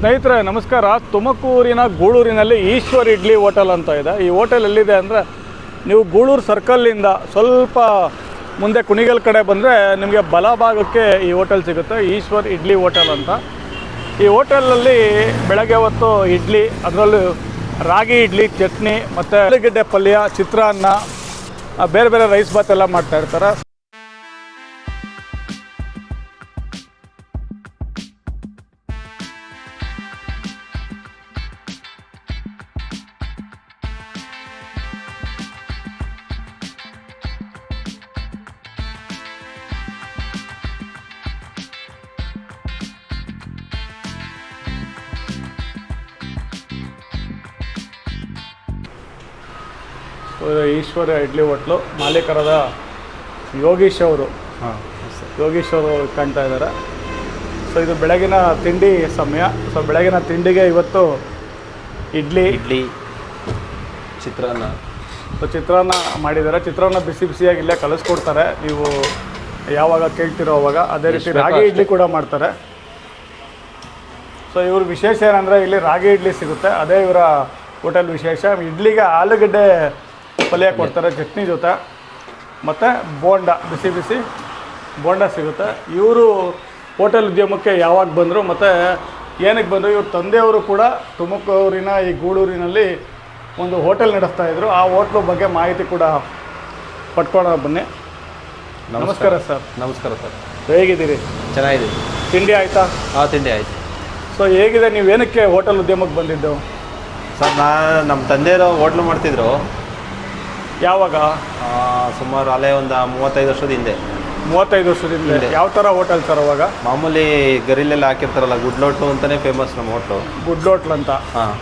ಸ್ನೇಹಿತರೆ, ನಮಸ್ಕಾರ. ತುಮಕೂರಿನ ಗೂಳೂರಿನಲ್ಲಿ ಈಶ್ವರ್ ಇಡ್ಲಿ ಹೋಟೆಲ್ ಅಂತ ಇದೆ. ಈ ಹೋಟೆಲ್ ಎಲ್ಲಿದೆ ಅಂದರೆ ನೀವು ಗೂಳೂರು ಸರ್ಕಲ್ಲಿಂದ ಸ್ವಲ್ಪ ಮುಂದೆ ಕುಣಿಗಲ್ ಕಡೆ ಬಂದರೆ ನಿಮಗೆ ಬಲಭಾಗಕ್ಕೆ ಈ ಹೋಟೆಲ್ ಸಿಗುತ್ತೆ, ಈಶ್ವರ್ ಇಡ್ಲಿ ಹೋಟೆಲ್ ಅಂತ. ಈ ಹೋಟೆಲಲ್ಲಿ ಬೆಳಗ್ಗೆ ಹೊತ್ತು ಇಡ್ಲಿ, ಅದರಲ್ಲೂ ರಾಗಿ ಇಡ್ಲಿ, ಚಟ್ನಿ ಮತ್ತು ಆಲೂಗಡ್ಡೆ ಪಲ್ಯ, ಚಿತ್ರಾನ್ನ ಬೇರೆ ಬೇರೆ ರೈಸ್ ಬಾತ್ ಎಲ್ಲ ಮಾಡ್ತಾ ಈಶ್ವರ ಇಡ್ಲಿ ಹೋಟ್ಲು. ಮಾಲೀಕರಾದ ಯೋಗೀಶ್ ಅವರು. ಹಾಂ. ಯೋಗೀಶ್ ಅವರು ಕಾಣ್ತಾ ಇದ್ದಾರೆ. ಸೊ ಇದು ಬೆಳಗಿನ ತಿಂಡಿ ಸಮಯ. ಸೊ ಬೆಳಗಿನ ತಿಂಡಿಗೆ ಇವತ್ತು ಇಡ್ಲಿ. ಇಡ್ಲಿ ಚಿತ್ರಾನ್ನ. ಸೊ ಚಿತ್ರಾನ್ನ ಮಾಡಿದ್ದಾರೆ. ಚಿತ್ರಾನ್ನ ಬಿಸಿ ಬಿಸಿಯಾಗಿ ಇಲ್ಲೇ ಕಲಿಸ್ಕೊಡ್ತಾರೆ. ನೀವು ಯಾವಾಗ ಕೇಳ್ತಿರೋ ಅವಾಗ. ಅದೇ ರೀತಿ ರಾಗಿ ಇಡ್ಲಿ ಕೂಡ ಮಾಡ್ತಾರೆ. ಸೊ ಇವ್ರ ವಿಶೇಷ ಏನಂದರೆ ಇಲ್ಲಿ ರಾಗಿ ಇಡ್ಲಿ ಸಿಗುತ್ತೆ. ಅದೇ ಇವರ ಹೋಟೆಲ್ ವಿಶೇಷ. ಇಡ್ಲಿಗೆ ಆಲೂಗಡ್ಡೆ ಪಲ್ಯ ಕೊಡ್ತಾರೆ ಚಟ್ನಿ ಜೊತೆ. ಮತ್ತು ಬೋಂಡ ಬಿಸಿ ಬಿಸಿ ಬೋಂಡ ಸಿಗುತ್ತೆ. ಇವರು ಹೋಟೆಲ್ ಉದ್ಯಮಕ್ಕೆ ಯಾವಾಗ ಬಂದರು ಮತ್ತು ಏನಕ್ಕೆ ಬಂದರು ಇವ್ರ ತಂದೆಯವರು ಕೂಡ ತುಮಕೂರಿನ ಈ ಗೂಳೂರಿನಲ್ಲಿ ಒಂದು ಹೋಟೆಲ್ ನಡೆಸ್ತಾ ಇದ್ರು. ಆ ಹೋಟ್ಲು ಬಗ್ಗೆ ಮಾಹಿತಿ ಕೂಡ ಪಡ್ಕೊಳ್ಳೋ ಬನ್ನಿ. ನಮಸ್ಕಾರ ಸರ್. ನಮಸ್ಕಾರ ಸರ್. ಹೇಗಿದ್ದೀರಿ? ಚೆನ್ನಾಗಿದೆ ತಿಂಡಿ ಆಯಿತಾ? ಹಾಂ ತಿಂಡಿ ಆಯಿತು. ಸೊ ಹೇಗಿದೆ ನೀವು ಏನಕ್ಕೆ ಹೋಟೆಲ್ ಉದ್ಯಮಕ್ಕೆ ಬಂದಿದ್ದು? ಸರ್ ನಾ ನಮ್ಮ ತಂದೆಯವರು ಹೋಟ್ಲು ಮಾಡ್ತಿದ್ರು. ಯಾವಾಗ? ಸುಮಾರು ಅಲೆ ಒಂದು ಮೂವತ್ತೈದು ವರ್ಷದ ಹಿಂದೆ. ಮೂವತ್ತೈದು ವರ್ಷದಿಂದ ಹಿಂದೆ. ಯಾವ ಥರ ಹೋಟೆಲ್ ಸರ್ ಅವಾಗ? ಮಾಮೂಲಿ ಗರಿಲೆಲ್ಲ ಹಾಕಿರ್ತಾರಲ್ಲ ಗುಡ್ಲೋಟು ಅಂತಲೇ ಫೇಮಸ್ ನಮ್ಮ ಹೋಟ್ಲು. ಗುಡ್ ಲೋಟ್ಲ್ ಅಂತ. ಹಾಂ.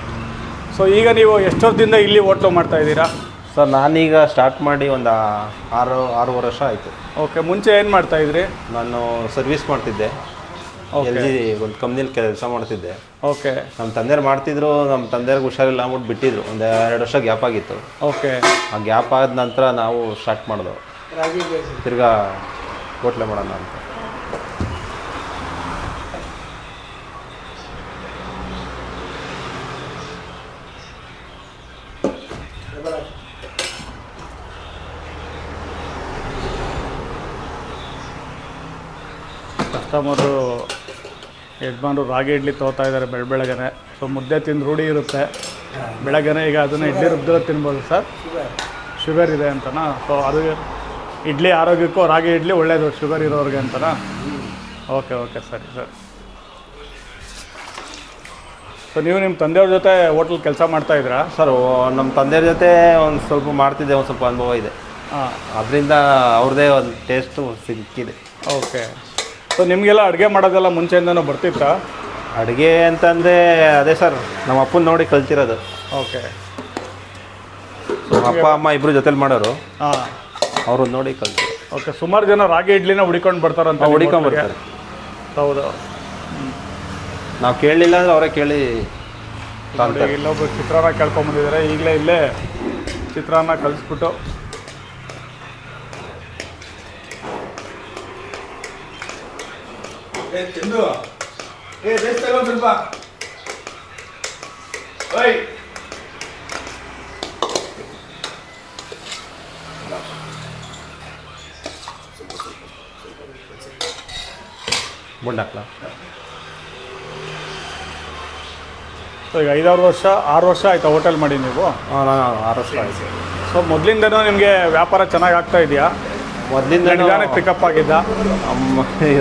ಸೊ ಈಗ ನೀವು ಎಷ್ಟು ವರ್ಷದಿಂದ ಇಲ್ಲಿ ಹೋಟ್ಲು ಮಾಡ್ತಾ ಇದ್ದೀರಾ? ಸರ್ ನಾನೀಗ ಸ್ಟಾರ್ಟ್ ಮಾಡಿ ಒಂದು ಆರು ಆರೂವರೆ ವರ್ಷ ಆಯಿತು. ಓಕೆ ಮುಂಚೆ ಏನು ಮಾಡ್ತಾಯಿದ್ರಿ ನಾನು ಸರ್ವಿಸ್ ಮಾಡ್ತಿದ್ದೆ. ಎಲ್ ಜಿ ಒಂದು ಕಂಪ್ನಿಲಿ ಕೆಲಸ ಮಾಡ್ತಿದ್ದೆ. ಓಕೆ ನಮ್ಮ ತಂದೆಯರು ಮಾಡ್ತಿದ್ರು ನಮ್ಮ ತಂದೆಯವ್ರಿಗೆ ಹುಷಾರಿಲ್ಲ ಅಂದ್ಬಿಟ್ಟು ಬಿಟ್ಟಿದ್ರು. ಒಂದು ಎರಡು ವರ್ಷ ಗ್ಯಾಪ್ ಆಗಿತ್ತು. ಓಕೆ ಆ ಗ್ಯಾಪ್ ಆದ ನಂತರ ನಾವು ಸ್ಟಾರ್ಟ್ ಮಾಡಿದೆವು. ತಿರ್ಗಾ ಹೋಟ್ಲೆ ಮಾಡೋಣ ಅಂತ. ಕಸ್ಟಮರು ಯಜಮಾನರು ರಾಗಿ ಇಡ್ಲಿ ತೊಗೋತಾ ಇದ್ದಾರೆ ಬೆಳ ಬೆಳಗ್ಗೆನೆ. ಸೊ ಮುದ್ದೆ ತಿಂದು ರೂಢಿ ಇರುತ್ತೆ. ಬೆಳಗ್ಗೆನೆ ಈಗ ಅದನ್ನು ಇಡ್ಲಿ ರುಬ್ಬಿದ್ರೆ ತಿನ್ಬೋದು ಸರ್. ಶುಗರ್ ಇದೆ ಅಂತನಾ? ಸೊ ಅದು ಇಡ್ಲಿ ಆರೋಗ್ಯಕ್ಕೂ ರಾಗಿ ಇಡ್ಲಿ ಒಳ್ಳೆಯದು ಶುಗರ್ ಇರೋರಿಗೆ ಅಂತನಾ? ಓಕೆ ಓಕೆ ಸರಿ ಸರ್. ಸೊ ನೀವು ನಿಮ್ಮ ತಂದೆಯವ್ರ ಜೊತೆ ಹೋಟ್ಲ್ ಕೆಲಸ ಮಾಡ್ತಾ ಇದ್ದೀರಾ? ಸರ್ ನಮ್ಮ ತಂದೆಯವ್ರ ಜೊತೆ ಒಂದು ಸ್ವಲ್ಪ ಮಾಡ್ತಿದ್ದೆ ಒಂದು ಸ್ವಲ್ಪ ಅನುಭವ ಇದೆ. ಹಾಂ. ಅದರಿಂದ ಅವ್ರದ್ದೇ ಒಂದು ಟೇಸ್ಟು ಸಿಕ್ಕಿದೆ. ಓಕೆ ಸೊ ನಿಮಗೆಲ್ಲ ಅಡುಗೆ ಮಾಡೋದೆಲ್ಲ ಮುಂಚೆಯಿಂದನೂ ಬರ್ತಿತ್ತಾ? ಅಡುಗೆ ಅಂತಂದರೆ ಅದೇ ಸರ್ ನಮ್ಮ ಅಪ್ಪನ ನೋಡಿ ಕಲ್ತಿರೋದು. ಓಕೆ. ನಮ್ಮ ಅಪ್ಪ ಅಮ್ಮ ಇಬ್ಬರು ಜೊತೆಲಿ ಮಾಡೋರು. ಹಾಂ. ಅವರು ನೋಡಿ ಕಲ್ತು ಓಕೆ ಸುಮಾರು ಜನ ರಾಗಿ ಇಡ್ಲಿನ ಹುಡಿಕೊಂಡು ಬರ್ತಾರಂತ ಹುಡಿಕೊಂಡು ಹುಡಿಕೊಂಡ್ ಬರ್ತಾರೆ. ಹೌದು. ನಾವು ಕೇಳಲಿಲ್ಲ ಅಂದರೆ ಅವರೇ ಕೇಳಿ ಇಲ್ಲೊಬ್ರು ಚಿತ್ರಾನ್ನ ಕೇಳ್ಕೊಂಬಂದಿದ್ದಾರೆ ಈಗಲೇ ಇಲ್ಲೇ ಚಿತ್ರಾನ್ನ ಕಲಿಸ್ಬಿಟ್ಟು ಏ ತಿಂದು. ಏ ರೇಸ್ ತಗೊಂಡ್ ಸ್ವಲ್ಪ ಓಯ್. ಬುಂಡಾಕ್ಲ ಸೊ ಈಗ ಐದಾರು ವರ್ಷ ಆರು ವರ್ಷ ಆಯ್ತಾ ಹೋಟೆಲ್ ಮಾಡಿ ನೀವು? ಆರು ವರ್ಷ ಆಯ್ತು. ಸೊ ಮೊದಲಿಂದನೂ ನಿಮಗೆ ವ್ಯಾಪಾರ ಚೆನ್ನಾಗಿ ಆಗ್ತಾ ಇದೆಯಾ? ಮೊದಲಿಂದ ಪಿಕಪ್ ಆಗಿದ್ದ.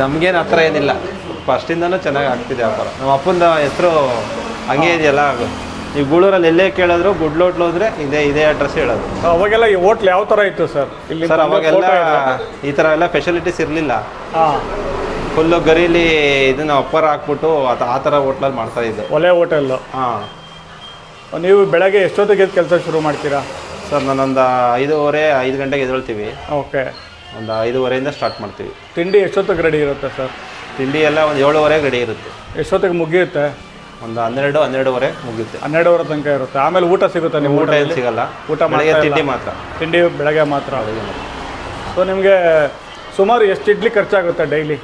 ನಮಗೇನು ಹತ್ರ ಥರ ಏನಿಲ್ಲ ಫಸ್ಟಿಂದನೂ ಚೆನ್ನಾಗಿ ಆಗ್ತಿದೆ ವ್ಯಾಪಾರ ನಮ್ಮ ಅಪ್ಪನ ಹೆಸರು ಹಂಗೆ ಇದೆಯಲ್ಲ ಈ ಗೂಳೂರಲ್ಲಿ ಎಲ್ಲೇ ಕೇಳಿದ್ರು ಗುಡ್ಲೋಟ್ಲು ಹೋದ್ರೆ ಇದೇ ಇದೇ ಅಡ್ರೆಸ್ ಹೇಳೋದು. ಅವಾಗೆಲ್ಲ ಈ ಹೋಟ್ಲ್ ಯಾವ ಥರ ಇತ್ತು ಸರ್? ಇಲ್ಲಿ ಸರ್ ಅವಾಗೆಲ್ಲ ಈ ಥರ ಎಲ್ಲ ಫೆಸಿಲಿಟೀಸ್ ಇರಲಿಲ್ಲ. ಹಾಂ. ಫುಲ್ಲು ಗರೀಲಿ ಇದನ್ನ ಅಪ್ಪರ್ ಹಾಕ್ಬಿಟ್ಟು ಆ ಥರ ಹೋಟ್ಲಲ್ಲಿ ಮಾಡ್ತಾ ಇದ್ದೆ. ಒಲೆ ಹೋಟೆಲ್ಲು ಹಾಂ. ನೀವು ಬೆಳಗ್ಗೆ ಎಷ್ಟೊತ್ತಿಗೆ ಕೆಲಸ ಶುರು ಮಾಡ್ತೀರಾ? ಸರ್ ನಾನೊಂದು ಐದೂವರೆ ಐದು ಗಂಟೆಗೆ ಎದ್ದೇಳ್ತೀವಿ. ಓಕೆ. ಒಂದು ಐದೂವರೆಯಿಂದ ಸ್ಟಾರ್ಟ್ ಮಾಡ್ತೀವಿ. ತಿಂಡಿ ಎಷ್ಟೊತ್ತಿಗೆ ರೆಡಿ ಇರುತ್ತೆ ಸರ್? ತಿಂಡಿ ಎಲ್ಲ ಒಂದು ಏಳುವರೆಗೆ ರೆಡಿ ಇರುತ್ತೆ. ಎಷ್ಟೊತ್ತಿಗೆ ಮುಗಿಯುತ್ತೆ? ಒಂದು ಹನ್ನೆರಡು ಹನ್ನೆರಡುವರೆ ಮುಗಿಯುತ್ತೆ. ಹನ್ನೆರಡುವರೆ ತನಕ ಇರುತ್ತೆ. ಆಮೇಲೆ ಊಟ ಸಿಗುತ್ತೆ ನಿಮ್ಮ ಊಟ ಏನು ಸಿಗಲ್ಲ. ಊಟ ಬೆಳಗ್ಗೆ ತಿಂಡಿ ಮಾತ್ರ. ತಿಂಡಿ ಬೆಳಗ್ಗೆ ಮಾತ್ರ. ಸೊ ನಿಮಗೆ ಸುಮಾರು ಎಷ್ಟು ಇಡ್ಲಿ ಖರ್ಚಾಗುತ್ತೆ ಡೈಲಿ?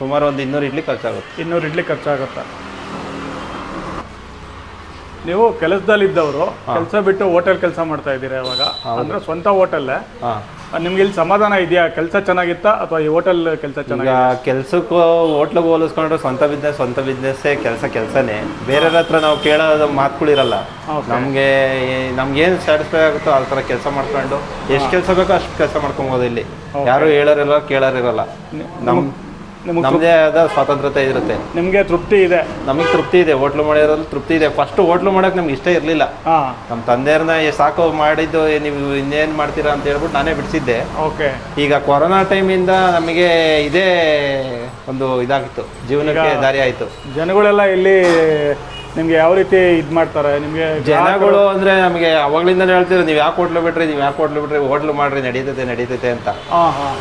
ಸುಮಾರು ಒಂದು ಇನ್ನೂರು ಇಡ್ಲಿ ಖರ್ಚಾಗುತ್ತೆ. ಇನ್ನೂರು ಇಡ್ಲಿ ಖರ್ಚಾಗುತ್ತೆ. ನೀವು ಕೆಲಸದಲ್ಲಿದ್ದವರು ಕೆಲಸ ಬಿಟ್ಟು ಹೋಟೆಲ್ ಕೆಲಸ ಮಾಡ್ತಾ ಇದ್ದೀರಾ ಇವಾಗ? ಅಂದ್ರೆ ಸ್ವಂತ ಹೋಟೆಲ್ಲೇ. ನಿಮ್ಗೆ ಇಲ್ಲಿ ಸಮಾಧಾನ ಇದೆಯಾ? ಕೆಲಸ ಚೆನ್ನಾಗಿತ್ತಾ? ಅಥವಾ ಈ ಹೋಟೆಲ್ ಕೆಲಸ ಈಗ ಚೆನ್ನಾಗಿ ಕೆಲ್ಸಕ್ಕೂ ಹೋಟ್ಲಿಗೆ ಹೋಲಿಸ್ಕೊಂಡ್ರೆ ಸ್ವಂತ ಬಿಸ್ನೆಸ್ ಸ್ವಂತ ಬಿಸ್ನೆಸ್ಸೇ ಕೆಲಸ ಕೆಲಸನೇ. ಬೇರೆಯವ್ರ ಹತ್ರ ನಾವು ಕೇಳೋದು ಮಾತುಗಳಿರಲ್ಲ. Okay. ನಮಗೆ ನಮ್ಗೇನು ಸ್ಯಾಟಿಸ್ಫೈ ಆಗುತ್ತೋ ಆ ಥರ ಕೆಲಸ ಮಾಡ್ಕೊಂಡು ಎಷ್ಟು ಕೆಲಸ ಬೇಕೋ ಅಷ್ಟು ಕೆಲಸ ಮಾಡ್ಕೊಬೋದು ಇಲ್ಲಿ. ಯಾರು ಹೇಳೋರಿಲ್ಲ ಕೇಳೋರಿರಲ್ಲ. ನಮ್ ನಿಮ್ಗೆ ನಮ್ಮದೇ ಆದ ಸ್ವಾತಂತ್ರ್ಯತೆ ಇರುತ್ತೆ. ನಿಮಗೆ ತೃಪ್ತಿ ಇದೆ. ನಮಗೆ ತೃಪ್ತಿ ಇದೆ ಹೋಟ್ಲು ಮಾಡಿರೋದ್ರಲ್ಲಿ ತೃಪ್ತಿ ಇದೆ. ಫಸ್ಟ್ ಹೋಟ್ಲು ಮಾಡೋಕೆ ನಮ್ಗೆ ಇಷ್ಟ ಇರಲಿಲ್ಲ. ನಮ್ಮ ತಂದೆಯವ್ರನ್ನ ಸಾಕು ಮಾಡಿದ್ದು ನೀವು ಇನ್ನೇನು ಮಾಡ್ತೀರಾ ಅಂತ ಹೇಳ್ಬಿಟ್ಟು ನಾನೇ ಬಿಡಿಸಿದ್ದೆ. ಓಕೆ. ಈಗ ಕೊರೋನಾ ಟೈಮಿಂದ ನಮಗೆ ಇದೇ ಒಂದು ಇದಾಗಿತ್ತು. ಜೀವನಕ್ಕೆ ದಾರಿ ಆಯಿತು. ಜನಗಳೆಲ್ಲ ಇಲ್ಲಿ ನಿಮ್ಗೆ ಯಾವ ರೀತಿ ಇದ್ ಮಾಡ್ತಾರೆ? ನಿಮ್ಗೆ ಜನಗಳು ಅಂದ್ರೆ ನಮಗೆ ಅವಾಗಲಿಂದ ಹೇಳ್ತೀರ ನೀವು ಯಾಕೆ ಹೋಟ್ಲು ಬಿಟ್ರಿ ನೀವು ಯಾಕೆ ಹೋಟ್ಲು ಬಿಟ್ರಿ ಹೋಟ್ಲು ಮಾಡ್ರಿ ನಡೀತೈತೆ ನಡೀತೈತೆ ಅಂತ.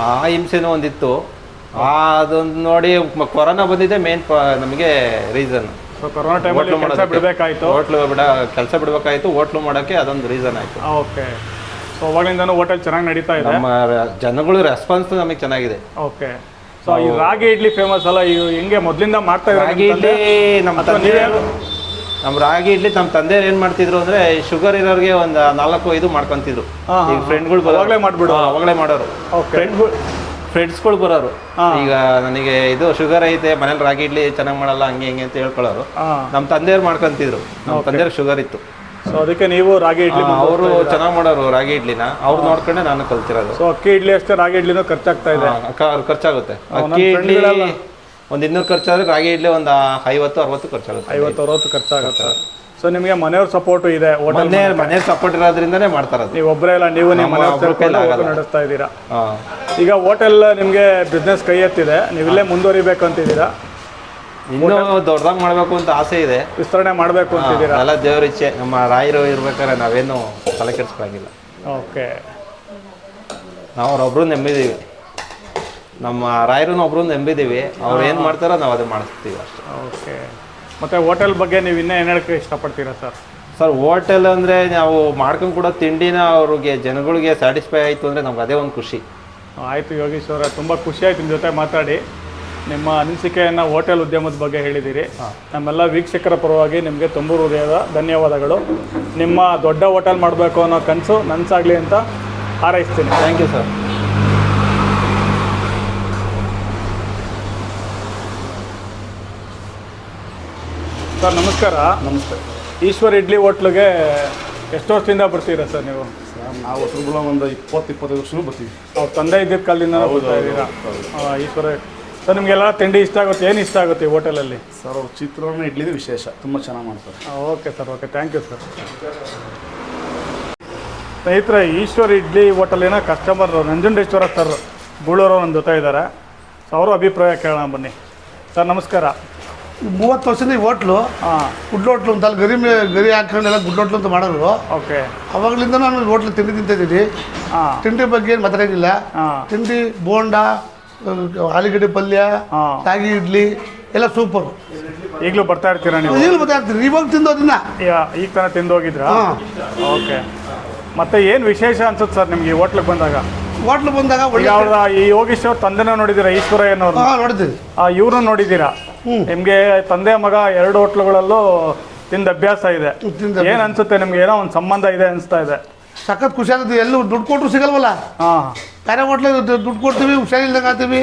ಆ ಹಿಂಸೆನೂ ಒಂದಿತ್ತು. ಅದೊಂದು ನೋಡಿ ಕೊರೋನಾ ಬಂದಿದೆ ಮೇನ್ ನಮಗೆ ರೀಸನ್ ಸೊ ಕೊರೋನಾ ಟೈಮಲ್ಲಿ ಕೆಲಸ ಬಿಡಬೇಕಾಯ್ತು? ಹೋಟ್ಲು ಬಿಡ ಕೆಲಸ ಬಿಡ್ಬೇಕಾಯ್ತು ಹೋಟ್ಲು ಮಾಡೋಕ್ಕೆ ಅದೊಂದು ರೀಸನ್ ಆಯ್ತು. ಓಕೆ ಸೊ ಅವಾಗಲಿಂದನೂ ಹೋಟೆಲ್ ಚೆನ್ನಾಗಿ ನಡೀತಾ ಇದೆ? ನಮ್ಮ ಜನಗಳು ರೆಸ್ಪಾನ್ಸ್ ನಮಗೆ ಚೆನ್ನಾಗಿದೆ. ಓಕೆ ಸೊ ಈ ರಾಗಿ ಇಡ್ಲಿ ಫೇಮಸ್ ಅಲ್ಲ ಇವು ಹೆಂಗೆ ಮೊದ್ಲಿಂದ ಮಾಡ್ತಾ ರಾಗಿ ಇಡ್ಲಿ ನಮ್ಮ ತಂದೆ ನಮ್ಮ ರಾಗಿ ಇಡ್ಲಿ ನಮ್ಮ ತಂದೆ ಏನು ಮಾಡ್ತಿದ್ರು ಅಂದ್ರೆ ಶುಗರ್ ಇರೋರಿಗೆ ಒಂದು ನಾಲ್ಕು ಐದು ಮಾಡ್ಕೊಂತಿದ್ರು. ಈಗ ಫ್ರೆಂಡ್ಗಳು ಅವಾಗಲೇ ಮಾಡಿಬಿಡು ಅವಾಗಲೇ ಮಾಡೋರು. ಫ್ರೆಂಡ್ಗಳು ಫ್ರೆಂಡ್ಸ್ಗಳು ಬರೋರು. ಈಗ ನನಗೆ ಇದು ಶುಗರ್ ಐತೆ ಮನೇಲಿ ರಾಗಿ ಇಡ್ಲಿ ಚೆನ್ನಾಗಿ ಮಾಡಲ್ಲ ಹಂಗೆ ಹಿಂಗೆ ಅಂತ ಹೇಳ್ಕೊಳ್ಳೋರು. ನಮ್ಮ ತಂದೆಯವ್ರು ಮಾಡ್ಕೊಂತಿದ್ರು. ನಮ್ಮ ತಂದೆಯವ್ರು ಶುಗರ್ ಇತ್ತು. ಸೊ ಅದಕ್ಕೆ ನೀವು ರಾಗಿ ಇಡ್ಲಿ ಅವರು ಚೆನ್ನಾಗಿ ಮಾಡೋರು ರಾಗಿ ಇಡ್ಲಿನ. ಅವ್ರು ನೋಡ್ಕೊಂಡೆ ನಾನು ಕಲ್ತಿರೋದು. ಸೊ ಅಕ್ಕಿ ಇಡ್ಲಿ ಅಷ್ಟೇ ರಾಗಿ ಇಡ್ಲಿನೂ ಖರ್ಚಾಗ್ತಾ ಇದೆ. ಖರ್ಚಾಗುತ್ತೆ. ಅಕ್ಕಿ ಇಡ್ಲಿ ಒಂದು ಇನ್ನೂರು ಖರ್ಚಾದ್ರೆ ರಾಗಿ ಇಡ್ಲಿ ಒಂದು ಐವತ್ತು ಅರವತ್ತು ಖರ್ಚಾಗುತ್ತೆ ಐವತ್ತು ಅರವತ್ತು ಖರ್ಚಾಗುತ್ತೆ. ಸೊ ನಿಮಗೆ ಮನೆಯವ್ರ ಸಪೋರ್ಟು ಇದೆ ಹೋಟೆಲ್ ಮನೆ ಮನೆ ಸಪೋರ್ಟ್ ಇರೋದ್ರಿಂದನೇ ಮಾಡ್ತಾರೆ ನೀವು ಒಬ್ಬರೇ ಇಲ್ಲ ನೀವು ನಿಮ್ಮ ಮನೆಯವ್ರ. ನಡೆಸ್ತಾ ಇದ್ದೀರಾ? ಈಗ ಹೋಟೆಲ್ ನಿಮಗೆ ಬಿಸ್ನೆಸ್ ಕೈ ಎತ್ತಿದೆ ನೀವು ಇಲ್ಲೇ ಮುಂದುವರಿಬೇಕು ಅಂತಿದ್ದೀರಾ? ಇನ್ನೂ ದೊಡ್ಡದಾಗಿ ಮಾಡಬೇಕು ಅಂತ ಆಸೆ ಇದೆ. ವಿಸ್ತರಣೆ ಮಾಡಬೇಕು ಅಂತಿದ್ದೀರಾ? ಎಲ್ಲ ದೇವ್ರ ಇಚ್ಛೆ ನಮ್ಮ ರಾಯರು ಇರ್ಬೇಕಾದ್ರೆ ನಾವೇನು ತಲೆ ಕೆಡಿಸ್ಕೊಳಂಗಿಲ್ಲ. ಓಕೆ ನಾವು ಅವ್ರೊಬ್ರು ನಂಬಿದೀವಿ ನಮ್ಮ ರಾಯರನ್ನ ಒಬ್ರು ನಂಬಿದ್ದೀವಿ. ಅವ್ರು ಏನು ಮಾಡ್ತಾರೋ ನಾವು ಅದು ಮಾಡಿಸ್ತೀವಿ ಅಷ್ಟೇ. ಓಕೆ. ಮತ್ತು ಹೋಟೆಲ್ ಬಗ್ಗೆ ನೀವು ಇನ್ನೂ ಏನು ಹೇಳಕ್ಕೆ ಇಷ್ಟಪಡ್ತೀರಾ ಸರ್? ಸರ್ ಹೋಟೆಲ್ ಅಂದರೆ ನಾವು ಮಾಡ್ಕೊಂಡು ಕೂಡ ತಿಂಡಿನ ಅವ್ರಿಗೆ ಜನಗಳಿಗೆ ಸ್ಯಾಟಿಸ್ಫೈ ಆಯಿತು ಅಂದರೆ ನಮ್ಗೆ ಅದೇ ಒಂದು ಖುಷಿ. ಆಯಿತು ಯೋಗೀಶ್ವರ ತುಂಬ ಖುಷಿ ಆಯ್ತು ನಿಮ್ಮ ಜೊತೆ ಮಾತಾಡಿ. ನಿಮ್ಮ ಅನಿಸಿಕೆಯನ್ನು ಹೋಟೆಲ್ ಉದ್ಯಮದ ಬಗ್ಗೆ ಹೇಳಿದ್ದೀರಿ ನಮ್ಮೆಲ್ಲ ವೀಕ್ಷಕರ ಪರವಾಗಿ ನಿಮಗೆ ತುಂಬ ಹೃದಯದ ಧನ್ಯವಾದಗಳು. ನಿಮ್ಮ ದೊಡ್ಡ ಹೋಟೆಲ್ ಮಾಡಬೇಕು ಅನ್ನೋ ಕನಸು ನನಸಾಗಲಿ ಅಂತ ಹಾರೈಸ್ತೀನಿ. ಥ್ಯಾಂಕ್ ಯು ಸರ್ ಸರ್ ನಮಸ್ಕಾರ. ನಮಸ್ತೆ. ಈಶ್ವರ್ ಇಡ್ಲಿ ಹೋಟ್ಲಿಗೆ ಎಷ್ಟು ವರ್ಷದಿಂದ ಬರ್ತೀರಾ ಸರ್ ನೀವು? ನಾವು ಹೊಸಗುಳ ಒಂದು ಇಪ್ಪತ್ತು ಇಪ್ಪತ್ತೈದು ವರ್ಷನೂ ಬರ್ತೀವಿ. ಅವ್ರ ತಂದೆ ಇದ್ದಿದ್ದ ಕಾಲದಿಂದ ಬರ್ತಾ ಇದ್ದೀರಾ? ಆ, ಈಶ್ವರ ಸರ್ ನಿಮಗೆಲ್ಲ ತಿಂಡಿ ಇಷ್ಟ ಆಗುತ್ತೆ? ಏನು ಇಷ್ಟ ಆಗುತ್ತೆ ಈ ಹೋಟೆಲಲ್ಲಿ? ಸರ್ ಅವ್ರ ಚಿತ್ರಾನ್ನ ಇಡ್ಲಿದು ವಿಶೇಷ. ತುಂಬ ಚೆನ್ನಾಗಿ ಮಾಡ್ತಾರೆ. Okay sir okay thank you sir. ಸ್ನೇಹಿತರೆ ಈಶ್ವರ್ ಇಡ್ಲಿ ಹೋಟೆಲಿನ ಕಸ್ಟಮರ್ ನಂಜುಂಡೇಶ್ವರ ಸರ್ ಗೂಳೂರು ನನ್ನ ಜೊತೆ ಇದ್ದಾರೆ ಸೊ ಅವರ ಅಭಿಪ್ರಾಯ ಕೇಳೋಣ ಬನ್ನಿ. ಸರ್ ನಮಸ್ಕಾರ. ಮೂವತ್ತು ವರ್ಷದಿಂದ ಈ ಹೋಟ್ಲು ಗುಡ್ ಹೋಟ್ಲು ಅಂತ ಅಲ್ಲಿ ಗರಿ ಮೇ ಗರಿ ಹಾಕೊಂಡೆಲ್ಲ ಗುಡ್ ಹೋಟ್ಲು ಅಂತ ಮಾಡೋರು. ಓಕೆ. ಅವಾಗಲಿಂದ ನಾನು ಹೋಟ್ಲು ತಿಂಡಿ ತಿಂತಿದ್ದೀನಿ ಹಾಂ. ತಿಂಡಿ ಬಗ್ಗೆ ಏನು ಮಾತಾಡೋಂಗಿಲ್ಲ ಹಾಂ. ತಿಂಡಿ ಬೋಂಡ ಆಲೂಗಡ್ಡೆ ಪಲ್ಯ ತಾಗಿ ರಾಗಿ ಇಡ್ಲಿ ಎಲ್ಲ ಸೂಪರ್ ಈಗಲೂ ಬರ್ತಾ ಇರ್ತೀರಾ ನೀವು? ಈಗಲೂ ಗೊತ್ತಾಗ್ತೀನಿ ಇವಾಗ ತಿಂದು ಅದನ್ನ. ಈಗ ತನಕ ತಿಂದು ಹೋಗಿದ್ರಾ? ಹಾಂ. ಓಕೆ. ಮತ್ತೆ ಏನು ವಿಶೇಷ ಅನ್ಸುತ್ತೆ ಸರ್ ನಿಮಗೆ ಈ ಹೋಟ್ಲಿಗೆ ಬಂದಾಗ? ಹೋಟ್ಲು ಬಂದಾಗ ಒಳ್ಳೆ ಈ ಯೋಗೀಶ್ ಅವ್ರ ತಂದೆನ ನೋಡಿದ್ದೀರಾ ಈಶ್ವರಯ್ಯನವ್ರು ಹಾಂ ಆ ಇವ್ರನ್ನ ನೋಡಿದ್ದೀರಾ. ನಿಮ್ಗೆ ತಂದೆ ಮಗ ಎರಡು ಹೋಟ್ಲುಗಳಲ್ಲೂ ತಿಂದ ಅಭ್ಯಾಸ ಇದೆ. ತಿಂದ ಏನ್ ಅನ್ಸುತ್ತೆ ನಿಮ್ಗೆ? ಏನೋ ಒಂದು ಸಂಬಂಧ ಇದೆ ಅನ್ಸ್ತಾ ಇದೆ. ಸಖತ್ ಖುಷಿ ಆಗುತ್ತೆ. ಎಲ್ಲೂ ದುಡ್ಡು ಕೊಟ್ಟರು ಸಿಗಲ್ವಲ್ಲ? ಹಾ. ಬೇರೆ ಹೋಟ್ಲಿಗೆ ದುಡ್ಡು ಕೊಡ್ತೀವಿ ಹುಷಾರಿಲ್ದಂಗೆ ಆಗ್ತೀವಿ.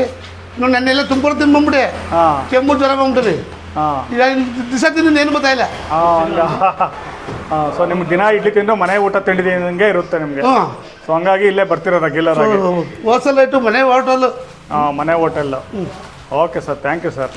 ನೋಡಿ ನೆನ್ನೆಲ್ಲ ತುಂಬ ತಿನ್ಬಂಬಿಟ್ಟೆ ಹಾ. ಕೆಮ್ಮು ಜ್ವರ ಬಂದ್ಬಿಟ್ಟಿವಿ ಹಾ. ಈಗ ದಿವಸ ತಿಂದು ಏನು ಗೊತ್ತಾಯಿಲ್ಲ. ಹಾ ಹಂಗ. ಸೊ ನಿಮ್ಗೆ ದಿನ ಇಡ್ಲಿ ತಿಂದು ಮನೆ ಊಟ ತಿಂಡಿದಂಗೆ ಇರುತ್ತೆ ನಿಮಗೆ. ಸೊ ಹಂಗಾಗಿ ಇಲ್ಲೇ ಬರ್ತಿರೋ ರೆಗ್ಯುಲರ್ ಆಗಿ. ಹೋಸಲ್ ಆಯ್ತು ಮನೆ ಹೋಟೆಲ್ ಮನೆ hotel okay sir thank you sir